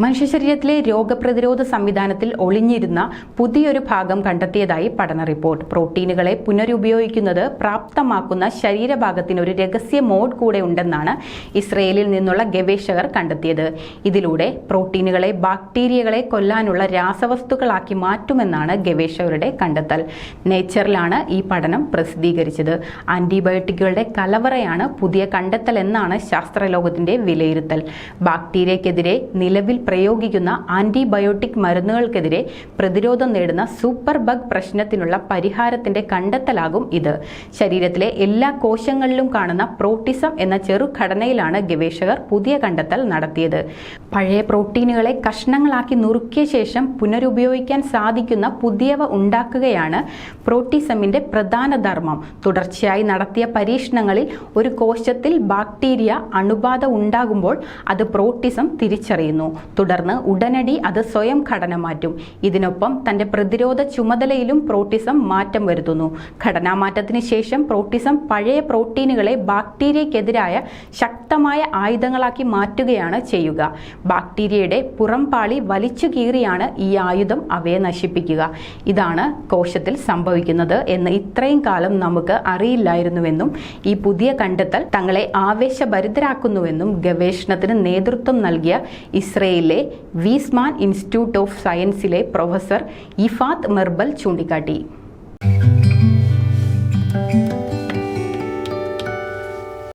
മനുഷ്യ ശരീരത്തിലെ രോഗപ്രതിരോധ സംവിധാനത്തിൽ ഒളിഞ്ഞിരുന്ന പുതിയൊരു ഭാഗം കണ്ടെത്തിയതായി പഠന റിപ്പോർട്ട്. പ്രോട്ടീനുകളെ പുനരുപയോഗിക്കുന്നത് പ്രാപ്തമാക്കുന്ന ശരീരഭാഗത്തിന് ഒരു രഹസ്യ മോഡ് കൂടെ ഉണ്ടെന്നാണ് ഇസ്രയേലിൽ നിന്നുള്ള ഗവേഷകർ കണ്ടെത്തിയത്. ഇതിലൂടെ പ്രോട്ടീനുകളെ ബാക്ടീരിയകളെ കൊല്ലാനുള്ള രാസവസ്തുക്കളാക്കി മാറ്റുമെന്നാണ് ഗവേഷകരുടെ കണ്ടെത്തൽ. നേച്ചറിലാണ് ഈ പഠനം പ്രസിദ്ധീകരിച്ചത്. ആന്റിബയോട്ടിക്കുകളുടെ കലവറയാണ് പുതിയ കണ്ടെത്തൽ എന്നാണ് ശാസ്ത്രലോകത്തിന്റെ വിലയിരുത്തൽ. ബാക്ടീരിയക്കെതിരെ നിലവിൽ പ്രയോഗിക്കുന്ന ആന്റിബയോട്ടിക് മരുന്നുകൾക്കെതിരെ പ്രതിരോധം നേടുന്ന സൂപ്പർ ബഗ് പ്രശ്നത്തിനുള്ള പരിഹാരത്തിന്റെ കണ്ടെത്തലാകും ഇത്. ശരീരത്തിലെ എല്ലാ കോശങ്ങളിലും കാണുന്ന പ്രോട്ടിസം എന്ന ചെറുഘടനയിലാണ് ഗവേഷകർ പുതിയ കണ്ടെത്തൽ നടത്തിയത്. പഴയ പ്രോട്ടീനുകളെ കഷ്ണങ്ങളാക്കി നുറുക്കിയ ശേഷം പുനരുപയോഗിക്കാൻ സാധിക്കുന്ന പുതിയവ ഉണ്ടാക്കുകയാണ് പ്രോട്ടിസമിന്റെ പ്രധാന ധർമ്മം. തുടർച്ചയായി നടത്തിയ പരീക്ഷണങ്ങളിൽ ഒരു കോശത്തിൽ ബാക്ടീരിയ അണുബാധ ഉണ്ടാകുമ്പോൾ അത് പ്രോട്ടിസം തിരിച്ചറിയുന്നു. തുടർന്ന് ഉടനടി അത് സ്വയം ഘടന മാറ്റും. ഇതിനൊപ്പം തന്റെ പ്രതിരോധ ചുമതലയിലും പ്രോട്ടിസം മാറ്റം വരുത്തുന്നു. ഘടനാമാറ്റത്തിന് ശേഷം പ്രോട്ടിസം പഴയ പ്രോട്ടീനുകളെ ബാക്ടീരിയക്കെതിരായ ശക്തമായ ആയുധങ്ങളാക്കി മാറ്റുകയാണ് ചെയ്യുക. ബാക്ടീരിയയുടെ പുറംപാളി വലിച്ചു കീറിയാണ് ഈ ആയുധം അവയെ നശിപ്പിക്കുക. ഇതാണ് കോശത്തിൽ സംഭവിക്കുന്നത് എന്ന് ഇത്രയും കാലം നമുക്ക് അറിയില്ലായിരുന്നുവെന്നും ഈ പുതിയ കണ്ടെത്തൽ തങ്ങളെ ആവേശഭരിതരാക്കുന്നുവെന്നും ഗവേഷണത്തിന് നേതൃത്വം നൽകിയ ഇസ്രയേലിലെ വീസ്മാൻ ഇൻസ്റ്റിറ്റ്യൂട്ട് ഓഫ് സയൻസിലെ പ്രൊഫസർ ഇഫാത്ത് മെർബൽ ചൂണ്ടിക്കാട്ടി.